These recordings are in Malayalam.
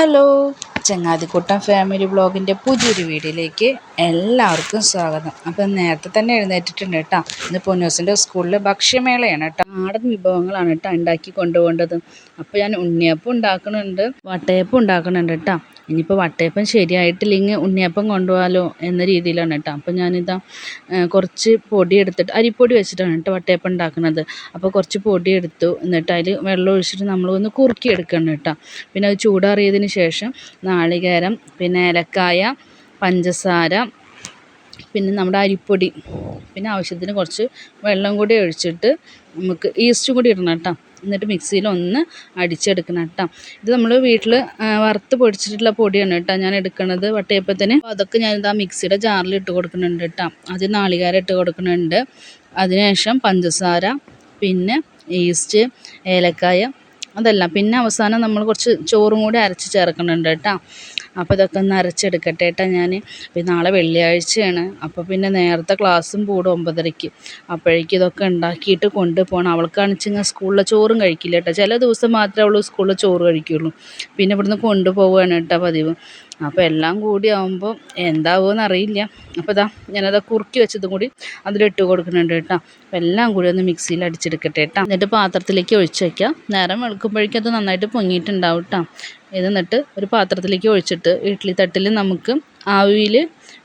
ഹലോ. ചങ്ങാതിക്കൂട്ടം ഫാമിലി ബ്ലോഗിന്റെ പുതിയൊരു വീഡിയോയിലേക്ക് എല്ലാവർക്കും സ്വാഗതം. അപ്പം നേരത്തെ തന്നെ എഴുന്നേറ്റിട്ടുണ്ട് കേട്ടോ. ഇന്ന് പൊന്നൂസിന്റെ സ്കൂളിൽ ഭക്ഷ്യമേളയാണ് കേട്ടോ. നാടൻ വിഭവങ്ങളാണ് കേട്ടോ ഉണ്ടാക്കി കൊണ്ടുപോകേണ്ടത്. അപ്പോൾ ഞാൻ ഉണ്ണിയപ്പം ഉണ്ടാക്കുന്നുണ്ട് വട്ടയപ്പം ഉണ്ടാക്കുന്നുണ്ട് കേട്ടോ. ഇനിയിപ്പോൾ വട്ടയപ്പം ശരിയായിട്ടില്ലെങ്കിൽ ഉണ്ണിയപ്പം കൊണ്ടുപോകാമല്ലോ എന്ന രീതിയിലാണ് കേട്ടോ. അപ്പോൾ ഞാനിതാ കുറച്ച് പൊടി എടുത്തിട്ട് അരിപ്പൊടി വെച്ചിട്ടാണ് കേട്ടോ വട്ടയപ്പം ഉണ്ടാക്കുന്നത്. അപ്പോൾ കുറച്ച് പൊടി എടുത്തു. എന്നിട്ട് അതിൽ വെള്ളം ഒഴിച്ചിട്ട് നമ്മൾ ഒന്ന് കുറുക്കി എടുക്കണം കേട്ടോ. പിന്നെ അത് ചൂടാറിയതിന് ശേഷം നാളികേരം പിന്നെ ഏലക്കായ പഞ്ചസാര പിന്നെ നമ്മുടെ അരിപ്പൊടി പിന്നെ ആവശ്യത്തിന് കുറച്ച് വെള്ളം കൂടി ഒഴിച്ചിട്ട് നമുക്ക് ഈസ്റ്റും കൂടി ഇടണം കേട്ടോ. എന്നിട്ട് മിക്സിയിൽ ഒന്ന് അടിച്ചെടുക്കണം കേട്ടോ. ഇത് നമ്മൾ വീട്ടിൽ വറുത്ത് പൊടിച്ചിട്ടുള്ള പൊടിയാണ് കേട്ടോ ഞാൻ എടുക്കുന്നത് വട്ടയപ്പത്തിന് അതൊക്കെ ഞാനിത് ആ മിക്സിയുടെ ജാറിൽ ഇട്ട് കൊടുക്കുന്നുണ്ട് കേട്ടോ. ആദ്യം നാളികേരം ഇട്ട് കൊടുക്കുന്നുണ്ട്. അതിനുശേഷം പഞ്ചസാര പിന്നെ ഈസ്റ്റ് ഏലക്കായ അതെല്ലാം. പിന്നെ അവസാനം നമ്മൾ കുറച്ച് ചോറും കൂടി അരച്ച് ചേർക്കുന്നുണ്ട് കേട്ടോ. അപ്പോൾ ഇതൊക്കെ ഒന്ന് അരച്ചെടുക്കട്ടെ കേട്ടോ ഞാൻ. പിന്നെ നാളെ വെള്ളിയാഴ്ചയാണ്. അപ്പോൾ പിന്നെ നേരത്തെ ക്ലാസ്സും കൂടും ഒമ്പതരയ്ക്ക്. അപ്പോഴേക്കും ഇതൊക്കെ ഉണ്ടാക്കിയിട്ട് കൊണ്ടുപോകണം. അവൾക്കാണെച്ചിങ്ങ സ്കൂളിലെ ചോറും കഴിക്കില്ല കേട്ടോ ചില ദിവസം മാത്രമേ അവൾ സ്കൂളിൽ ചോറ് കഴിക്കുകയുള്ളൂ പിന്നെ ഇവിടുന്ന് കൊണ്ടുപോവുകയാണ് കേട്ടോ പതിവ്. അപ്പോൾ എല്ലാം കൂടി ആകുമ്പോൾ എന്താവുമെന്ന് അറിയില്ല. അപ്പോൾ ഇതാ ഞാനത് കുറുക്കി വെച്ചതും കൂടി അതിലിട്ട് കൊടുക്കുന്നുണ്ട് കേട്ടോ. അപ്പോൾ എല്ലാം കൂടി ഒന്ന് മിക്സിയിൽ അടിച്ചെടുക്കട്ടെ കേട്ടോ. എന്നിട്ട് പാത്രത്തിലേക്ക് ഒഴിച്ച് വയ്ക്കാം നേരം വെളുക്കുമ്പോഴേക്കും അത് നന്നായിട്ട് പൊങ്ങിയിട്ടുണ്ടാവും കേട്ടോ. ഇത് എന്നിട്ട് ഒരു പാത്രത്തിലേക്ക് ഒഴിച്ചിട്ട് ഇഡ്ഡലി തട്ടിൽ നമുക്ക് ആവിയിൽ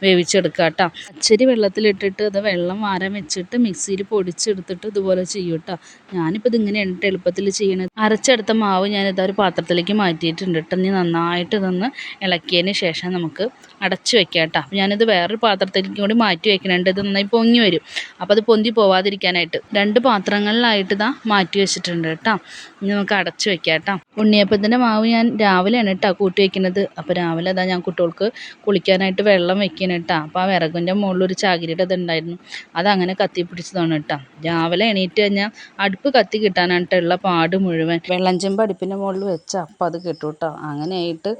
വേവിച്ചെടുക്കുക കേട്ടോ പച്ചരി വെള്ളത്തിലിട്ടിട്ട് അത് വെള്ളം വാരാൻ വെച്ചിട്ട് മിക്സിയിൽ പൊടിച്ചെടുത്തിട്ട് ഇതുപോലെ ചെയ്യും കേട്ടോ ഞാനിപ്പോൾ ഇതിങ്ങനെയാണ് കേട്ടോ എളുപ്പത്തിൽ ചെയ്യണത്. അരച്ചെടുത്ത മാവ് ഞാനിത് ഒരു പാത്രത്തിലേക്ക് മാറ്റിയിട്ടുണ്ട് കേട്ടോ ഇനി നന്നായിട്ട് ഇതൊന്ന് ഇളക്കിയതിന് ശേഷം നമുക്ക് അടച്ച് വെക്കാം കേട്ടോ അപ്പോൾ ഞാനിത് വേറൊരു പാത്രത്തിലേക്ക് കൂടി മാറ്റി വെക്കണുണ്ട്. ഇത് നന്നായി പൊങ്ങി വരും. അപ്പോൾ അത് പൊന്തി പോവാതിരിക്കാനായിട്ട് രണ്ട് പാത്രങ്ങളിലായിട്ട് ഇതാ മാറ്റി വെച്ചിട്ടുണ്ട് കേട്ടോ ഇനി നമുക്ക് അടച്ച് വെക്കാം കേട്ടോ ഉണ്ണിയപ്പത്തിന്റെ മാവ് ഞാൻ രാവിലെയാണ് കേട്ടോ കൂട്ടി വെക്കുന്നത് അപ്പോൾ രാവിലെ അതാ ഞാൻ കുട്ടികൾക്ക് കുളിക്കാനായിട്ട് വെള്ളം വെക്കണം കേട്ടോ അപ്പോൾ ആ വിറകിന്റെ മുകളിൽ ഒരു ചകിരിയുടെ ഇതുണ്ടായിരുന്നു. അതങ്ങനെ കത്തി പിടിച്ചതാണ് കേട്ടോ രാവിലെ എണീറ്റ് കഴിഞ്ഞാൽ അടുപ്പ് കത്തി കിട്ടാനായിട്ട് ഉള്ള പാട് മുഴുവൻ. വെള്ളം ചെമ്പ് അടുപ്പിന്റെ മുകളിൽ വെച്ചാൽ അപ്പോൾ അത് കിട്ടും കേട്ടോ അങ്ങനെയായിട്ട്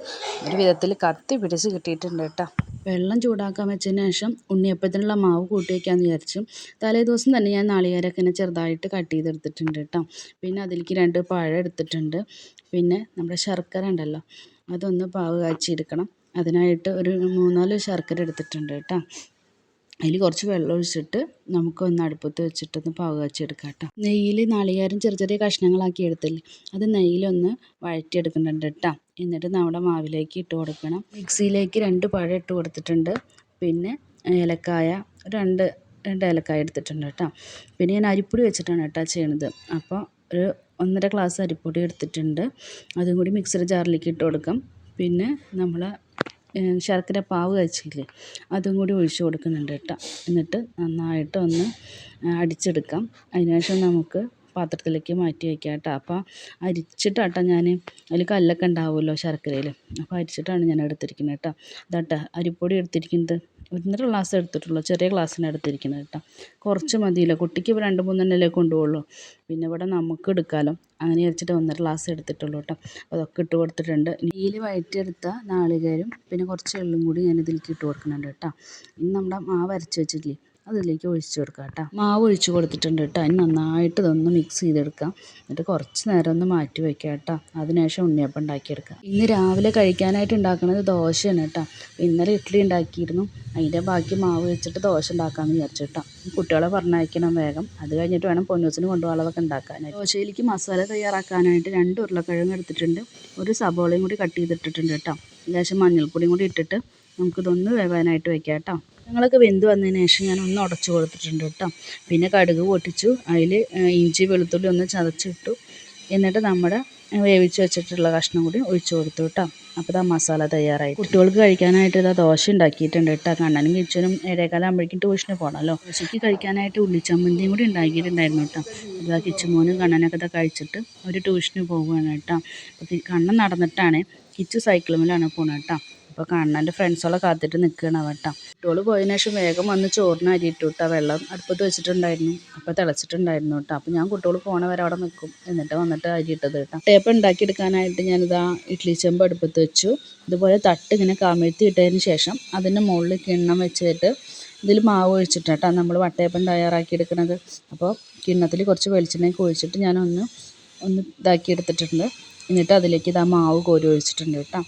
ഒരു വിധത്തിൽ കത്തി പിടിച്ച് കിട്ടിയിട്ടുണ്ട് കേട്ടോ വെള്ളം ചൂടാക്കാൻ വെച്ചതിന് ശേഷം ഉണ്ണിയപ്പത്തിനുള്ള മാവ് കൂട്ടി വയ്ക്കാമെന്ന് വിചാരിച്ചു. തലേ ദിവസം തന്നെ ഞാൻ നാളികേരൊക്കെ ഇങ്ങനെ ചെറുതായിട്ട് കട്ട് ചെയ്തെടുത്തിട്ടുണ്ട് കേട്ടോ പിന്നെ അതിലേക്ക് രണ്ട് പഴം എടുത്തിട്ടുണ്ട്. പിന്നെ നമ്മുടെ ശർക്കര ഉണ്ടല്ലോ അതൊന്ന് പാവ് കാച്ചിയെടുക്കണം. അതിനായിട്ട് ഒരു മൂന്നാൽ ശർക്കര എടുത്തിട്ടുണ്ട് കേട്ടോ. അതിൽ കുറച്ച് വെള്ളം ഒഴിച്ചിട്ട് നമുക്കൊന്ന് അടുപ്പത്ത് വെച്ചിട്ടൊന്ന് പാവ് കാച്ചിയെടുക്കാം കേട്ടോ. നെയ്യിൽ നാളികേരം ചെറിയ ചെറിയ കഷ്ണങ്ങളാക്കി എടുത്തില്ലേ അത് നെയ്യിലൊന്ന് വഴറ്റിയെടുക്കുന്നുണ്ട് കേട്ടോ. എന്നിട്ട് നമ്മുടെ മാവിലേക്ക് ഇട്ട് കൊടുക്കണം. മിക്സിയിലേക്ക് രണ്ട് പഴം ഇട്ട് കൊടുത്തിട്ടുണ്ട്. പിന്നെ ഏലക്കായ രണ്ട് രണ്ട് ഏലക്കായ എടുത്തിട്ടുണ്ട് കേട്ടോ. പിന്നെ ഞാൻ അരിപ്പൊടി വെച്ചിട്ടാണ് കേട്ടോ ചെയ്യണത്. അപ്പോൾ ഒരു ഒന്നര ഗ്ലാസ് അരിപ്പൊടി എടുത്തിട്ടുണ്ട്. അതും കൂടി മിക്സിയുടെ ജാറിലേക്ക് ഇട്ട് കൊടുക്കാം. പിന്നെ നമ്മൾ ശർക്കര പാവ് കാച്ചില്ലേ അതും കൂടി ഒഴിച്ച് കൊടുക്കുന്നുണ്ട് കേട്ടോ. എന്നിട്ട് നന്നായിട്ട് ഒന്ന് അടിച്ചെടുക്കാം. അതിനുശേഷം നമുക്ക് പാത്രത്തിലേക്ക് മാറ്റി വയ്ക്കാം കേട്ടോ. അപ്പോൾ അരിച്ചിട്ടാട്ടോ ഞാൻ അതിൽ കല്ലൊക്കെ ഉണ്ടാവുമല്ലോ ശർക്കരയിൽ. അപ്പോൾ അരിച്ചിട്ടാണ് ഞാൻ എടുത്തിരിക്കുന്നത് കേട്ടോ. ഇതാട്ടോ അരിപ്പൊടി എടുത്തിരിക്കുന്നത്. ഒന്നര ഗ്ലാസ് എടുത്തിട്ടുള്ളൂ. ചെറിയ ഗ്ലാസ്സിനാണ് എടുത്തിരിക്കുന്നത് കേട്ടോ. കുറച്ച് മതിയല്ലോ. കുട്ടിക്ക് ഇപ്പോൾ രണ്ട് മൂന്നെണ്ണല്ലേ കൊണ്ടുപോകുള്ളൂ പിന്നെ ഇവിടെ നമുക്ക് എടുക്കാമല്ലോ അങ്ങനെ വെച്ചിട്ട് ഒന്നര ഗ്ലാസ് എടുത്തിട്ടുള്ളൂ കേട്ടോ. അതൊക്കെ ഇട്ട് കൊടുത്തിട്ടുണ്ട്. നെയ്യിൽ വഴറ്റിയെടുത്ത നാളികേരും പിന്നെ കുറച്ച് എള്ളും കൂടി ഞാൻ ഇതിലേക്ക് ഇട്ട് കൊടുക്കുന്നുണ്ട് കേട്ടോ. ഇനി നമ്മുടെ മാവ് അരച്ച് വെച്ചിട്ടില്ലേ അതിലേക്ക് ഒഴിച്ചു കൊടുക്കാം കേട്ടോ. മാവ് ഒഴിച്ചു കൊടുത്തിട്ടുണ്ട് കേട്ടോ. അതിന് നന്നായിട്ട് ഇതൊന്ന് മിക്സ് ചെയ്തെടുക്കാം. എന്നിട്ട് കുറച്ച് നേരം ഒന്ന് മാറ്റി വയ്ക്കാം കേട്ടോ. അതിനുശേഷം ഉണ്ണിയപ്പം ഉണ്ടാക്കിയെടുക്കാം. ഇന്ന് രാവിലെ കഴിക്കാനായിട്ട് ഉണ്ടാക്കുന്നത് ദോശയാണ് കേട്ടോ. ഇന്നലെ ഇഡ്ഡലി ഉണ്ടാക്കിയിരുന്നു. അതിന്റെ ബാക്കി മാവ് വെച്ചിട്ട് ദോശ ഉണ്ടാക്കാമെന്ന് വിചാരിച്ചു കേട്ടോ കുട്ടികളെ പറഞ്ഞയക്കണം വേഗം. അത് കഴിഞ്ഞിട്ട് വേണം പൊന്നൂസിന് കൊണ്ടുപോകാനുള്ളതൊക്കെ ഉണ്ടാക്കാനായിട്ട്. ദോശയിലേക്ക് മസാല തയ്യാറാക്കാനായിട്ട് രണ്ട് ഉരുളക്കിഴങ്ങ് എടുത്തിട്ടുണ്ട്. ഒരു സബോളയും കൂടി കട്ട് ചെയ്തിട്ടിട്ടുണ്ട് കേട്ടോ. ലേശം മഞ്ഞൾപ്പൊടിയും കൂടി ഇട്ടിട്ട് നമുക്കിതൊന്ന് വേവാനായിട്ട് വെക്കാം കേട്ടോ ഞങ്ങളൊക്കെ വെന്ത് വന്നതിന് ശേഷം ഞാൻ ഒന്ന് ഉടച്ചു കൊടുത്തിട്ടുണ്ട് കേട്ടോ. പിന്നെ കടുക് പൊട്ടിച്ചു. അതിൽ ഇഞ്ചി വെളുത്തുള്ളി ഒന്ന് ചതച്ചിട്ടു. എന്നിട്ട് നമ്മുടെ വേവിച്ച് വെച്ചിട്ടുള്ള കഷ്ണം കൂടി ഒഴിച്ചു കൊടുത്തു കേട്ടോ. അപ്പോൾ ഇതാ മസാല തയ്യാറായി. കുട്ടികൾക്ക് കഴിക്കാനായിട്ട് ഇതാ ദോശ ഉണ്ടാക്കിയിട്ടുണ്ട് കേട്ടോ. കണ്ണനും കിച്ചനും ഏഴേക്കാലം ആകുമ്പോഴേക്കും ട്യൂഷന് പോകണമല്ലോ ദോശയ്ക്ക് കഴിക്കാനായിട്ട് ഉള്ളിച്ചമ്മന്തിയും കൂടി ഉണ്ടാക്കിയിട്ടുണ്ടായിരുന്നു കേട്ടോ. ഇതാ കിച്ചുമോനും കണ്ണനൊക്കെ ഇതാ കഴിച്ചിട്ട് ഒരു ട്യൂഷന് പോവുകയാണ് കേട്ടോ. കണ്ണൻ നടന്നിട്ടാണ് കിച്ചു സൈക്കിളുമിലാണ് പോണത് കേട്ടോ. അപ്പോൾ കണ്ണന്റെ ഫ്രണ്ട്സോളെ കാത്തിട്ട് നിൽക്കുകയാണ് അവൻ കേട്ടോ കുട്ടികൾ പോയതിനു ശേഷം വേഗം വന്ന് ചോറിന് അരി വെള്ളം അടുപ്പത്ത് വെച്ചിട്ടുണ്ടായിരുന്നു. അപ്പോൾ തിളച്ചിട്ടുണ്ടായിരുന്നു കേട്ടോ അപ്പോൾ ഞാൻ കുട്ടികൾ പോണ വരെ അവിടെ നിൽക്കും എന്നിട്ട് വന്നിട്ട് അരി ഇട്ടത് കേട്ടോ ടേപ്പ് ഉണ്ടാക്കിയെടുക്കാനായിട്ട് ഞാനിതാ ഇഡ്ഡലി ചെമ്പ് അടുപ്പത്ത് വെച്ചു. ഇതുപോലെ തട്ട് ഇങ്ങനെ കമിഴ്ത്തി ഇട്ടതിന് ശേഷം അതിന്റെ മുകളിൽ കിണ്ണം വെച്ചിട്ട് ഇതിൽ മാവ് ഒഴിച്ചിട്ടാട്ടോ നമ്മൾ വട്ടയപ്പം തയ്യാറാക്കി എടുക്കുന്നത് അപ്പോൾ കിണ്ണത്തിൽ കുറച്ച് വെളിച്ചെണ്ണയൊക്കെ ഒഴിച്ചിട്ട് ഞാനൊന്ന് ഒന്ന് ഇതാക്കി എടുത്തിട്ടുണ്ട് എന്നിട്ട് അതിലേക്ക് ഇതാ മാവ് കോരി ഒഴിച്ചിട്ടുണ്ട് കേട്ടോ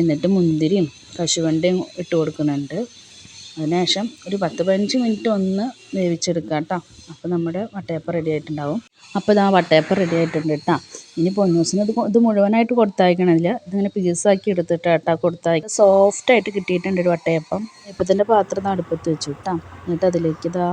എന്നിട്ട് മുന്തിരിയും കശുവണ്ടിയും ഇട്ട് കൊടുക്കുന്നുണ്ട്. അതിനുശേഷം ഒരു പത്ത് പതിനഞ്ച് മിനിറ്റ് ഒന്ന് വേവിച്ചെടുക്കുക കേട്ടോ. അപ്പോൾ നമ്മുടെ വട്ടയപ്പം റെഡി ആയിട്ടുണ്ടാവും. അപ്പോൾ ഇതാ വട്ടയപ്പം റെഡി ആയിട്ടുണ്ട് കേട്ടോ. ഇനി പൊന്നൂസിന് ഇത് ഇത് മുഴുവനായിട്ട് കൊടുത്തയക്കണില്ല ഇതിങ്ങനെ പീസാക്കി എടുത്തിട്ട് കേട്ടോ കൊടുത്തയക്കുക സോഫ്റ്റായിട്ട് കിട്ടിയിട്ടുണ്ട് ഒരു വട്ടയപ്പം. ഇപ്പത്തിന്റെ പാത്രം അടുപ്പത്ത് വെച്ചു കേട്ടോ. എന്നിട്ട് അതിലേക്ക് ഇതാ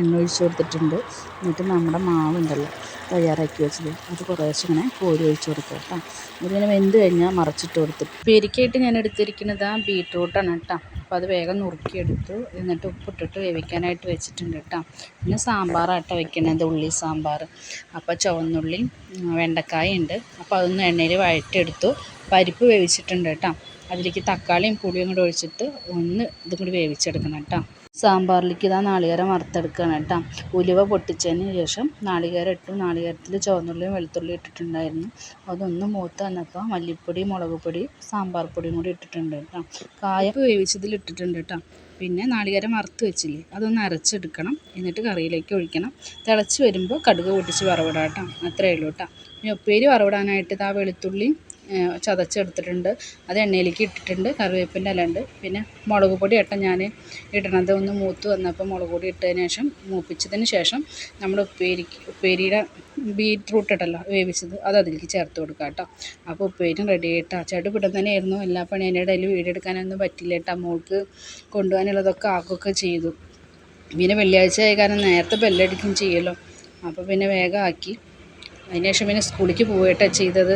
എണ്ണ ഒഴിച്ച് കൊടുത്തിട്ടുണ്ട്. എന്നിട്ട് നമ്മുടെ മാവുണ്ടല്ലോ തയ്യാറാക്കി വെച്ചത്. അത് കുറേശ്ശെ ഇങ്ങനെ കോരി ഒഴിച്ച് കൊടുക്കുക കേട്ടോ. അതിങ്ങനെ വെന്ത് കഴിഞ്ഞാൽ മറച്ചിട്ട് കൊടുത്ത്. പെരിക്കായിട്ട് ഞാൻ എടുത്തിരിക്കുന്നത് ആ ബീട്രൂട്ടാണ് കേട്ടോ. അപ്പോൾ അത് വേഗം നുറുക്കിയെടുത്തു. എന്നിട്ട് ഉപ്പിട്ടിട്ട് വേവിക്കാനായിട്ട് വെച്ചിട്ടുണ്ട് കേട്ടോ. പിന്നെ സാമ്പാറാട്ടോ വെക്കണത് ഉള്ളി സാമ്പാർ. അപ്പോൾ ചുവന്നുള്ളി വെണ്ടക്കായ ഉണ്ട്. അപ്പോൾ അതൊന്ന് എണ്ണയിൽ വഴറ്റിയെടുത്തു. പരിപ്പ് വേവിച്ചിട്ടുണ്ട് കേട്ടോ. അതിലേക്ക് തക്കാളിയും പുളിയും കൂടെ ഒഴിച്ചിട്ട് ഒന്ന് ഇതും കൂടി വേവിച്ചെടുക്കണം കേട്ടോ. സാമ്പാറിലേക്ക് ഇതാ നാളികേരം വറുത്തെടുക്കുകയാണ് കേട്ടോ. ഉലുവ പൊട്ടിച്ചതിന് ശേഷം നാളികേരം ഇട്ടു നാളികേരത്തിൽ ചുവന്നുള്ളിയും വെളുത്തുള്ളിയും ഇട്ടിട്ടുണ്ടായിരുന്നു. അതൊന്ന് മൂത്ത് വന്നപ്പോൾ മല്ലിപ്പൊടി മുളക് പൊടി സാമ്പാർ പൊടിയും കൂടി ഇട്ടിട്ടുണ്ട് കേട്ടോ. കായ വേവിച്ചതിൽ ഇട്ടിട്ടുണ്ട് കേട്ടോ. പിന്നെ നാളികേരം വറുത്ത് വെച്ചില്ലേ അതൊന്ന് അരച്ചെടുക്കണം. എന്നിട്ട് കറിയിലേക്ക് ഒഴിക്കണം. തിളച്ച് വരുമ്പോൾ കടുക് പൊട്ടിച്ച് വറവിടാം കേട്ടോ. അത്രയേ ഉള്ളൂ കേട്ടോ. ഇനി ഉപ്പേരി വറവിടാനായിട്ട് ഇതാ വെളുത്തുള്ളി ചതച്ചെടുത്തിട്ടുണ്ട്. അത് എണ്ണയിലേക്ക് ഇട്ടിട്ടുണ്ട് കറിവേപ്പിന്റെ ഇല ഉണ്ട് പിന്നെ മുളക് പൊടി ഇട്ട ഞാൻ ഇടണത് ഒന്ന് മൂത്ത് വന്നപ്പോൾ മുളക് പൊടി ഇട്ടതിന് ശേഷം മൂപ്പിച്ചതിന് ശേഷം നമ്മൾ ഉപ്പേരി ഉപ്പേരിയുടെ ബീറ്റ്റൂട്ട് ഇട്ടല്ലോ വേവിച്ചത് അത് അതിലേക്ക് ചേർത്ത് കൊടുക്കുക കേട്ടോ. അപ്പോൾ ഉപ്പേരിയും റെഡി ആയിട്ടാ. ചേട്ടൻ ഇവിടെ തന്നെയായിരുന്നു. എല്ലാ പണി അതിന്റെ ഇടയിൽ വീടെടുക്കാനൊന്നും പറ്റില്ല കേട്ടോ. മോൾക്ക് കൊണ്ടുപോകാനുള്ളതൊക്കെ ആക്കുകയൊക്കെ ചെയ്തു. പിന്നെ വെള്ളിയാഴ്ച ആയ കാരണം നേരത്തെ ബെല്ലടിക്കും ചെയ്യുമല്ലോ അപ്പോൾ പിന്നെ വേഗം ആക്കി. അതിന് ശേഷം പിന്നെ സ്കൂളിലേക്ക് പോയിട്ടാണ് ചെയ്തത്.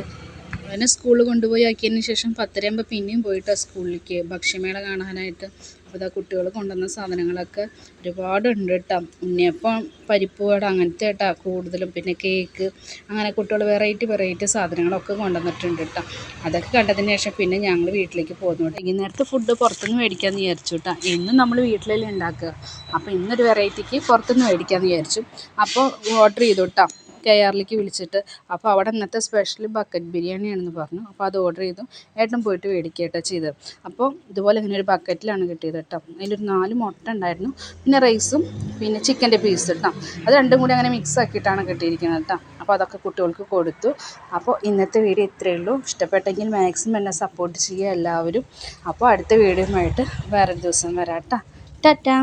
അവനെ സ്കൂളിൽ കൊണ്ടുപോയി ആക്കിയതിന് ശേഷം പത്തരയാകുമ്പോൾ പിന്നെയും പോയിട്ടാണ് സ്കൂളിലേക്ക് ഭക്ഷ്യമേള കാണാനായിട്ട്. അപ്പോൾ ഇതാ കുട്ടികൾ കൊണ്ടുവന്ന സാധനങ്ങളൊക്കെ ഒരുപാടുണ്ട് കേട്ടോ. ഉണ്ണിയപ്പം പരിപ്പ് വട അങ്ങനത്തെ കേട്ടോ കൂടുതലും. പിന്നെ കേക്ക് അങ്ങനെ കുട്ടികൾ വെറൈറ്റി വെറൈറ്റി സാധനങ്ങളൊക്കെ കൊണ്ടുവന്നിട്ടുണ്ട് കേട്ടോ. അതൊക്കെ കണ്ടതിന് ശേഷം പിന്നെ ഞങ്ങൾ വീട്ടിലേക്ക് പോകുന്നു കേട്ടോ. നേരത്തെ ഫുഡ് പുറത്തുനിന്ന് മേടിക്കാമെന്ന് വിചാരിച്ചു കേട്ടോ. എന്നും നമ്മൾ വീട്ടിലല്ലേ ഉണ്ടാക്കുക. അപ്പോൾ ഇന്നൊരു വെറൈറ്റിക്ക് പുറത്തുനിന്ന് മേടിക്കാമെന്ന് വിചാരിച്ചു. അപ്പോൾ ഓർഡർ ചെയ്തു കേട്ടോ. കെ ആറിലേക്ക് വിളിച്ചിട്ട് അപ്പോൾ അവിടെ ഇന്നത്തെ സ്പെഷ്യൽ ബക്കറ്റ് ബിരിയാണിയാണെന്ന് പറഞ്ഞു. അപ്പോൾ അത് ഓർഡർ ചെയ്തു. ഏട്ടൻ പോയിട്ട് മേടിക്കുകട്ടോ ചെയ്തത്. അപ്പോൾ ഇതുപോലെ ഇങ്ങനെ ഒരു ബക്കറ്റിലാണ് കിട്ടിയത് കേട്ടോ. അതിലൊരു നാല് മുട്ട ഉണ്ടായിരുന്നു. പിന്നെ റൈസും പിന്നെ ചിക്കന്റെ പീസ് കേട്ടോ അത് രണ്ടും കൂടി അങ്ങനെ മിക്സ് ആക്കിയിട്ടാണ് കിട്ടിയിരിക്കുന്നത് കേട്ടോ അപ്പോൾ അതൊക്കെ കുട്ടികൾക്ക് കൊടുത്തു. അപ്പോൾ ഇന്നത്തെ വീഡിയോ ഇത്രയേ ഉള്ളൂ. ഇഷ്ടപ്പെട്ടെങ്കിൽ മാക്സിമം എന്നെ സപ്പോർട്ട് ചെയ്യുക എല്ലാവരും. അപ്പോൾ അടുത്ത വീഡിയോയുമായിട്ട് വേറെ ദിവസം വരാം കേട്ടോ ടാറ്റാ.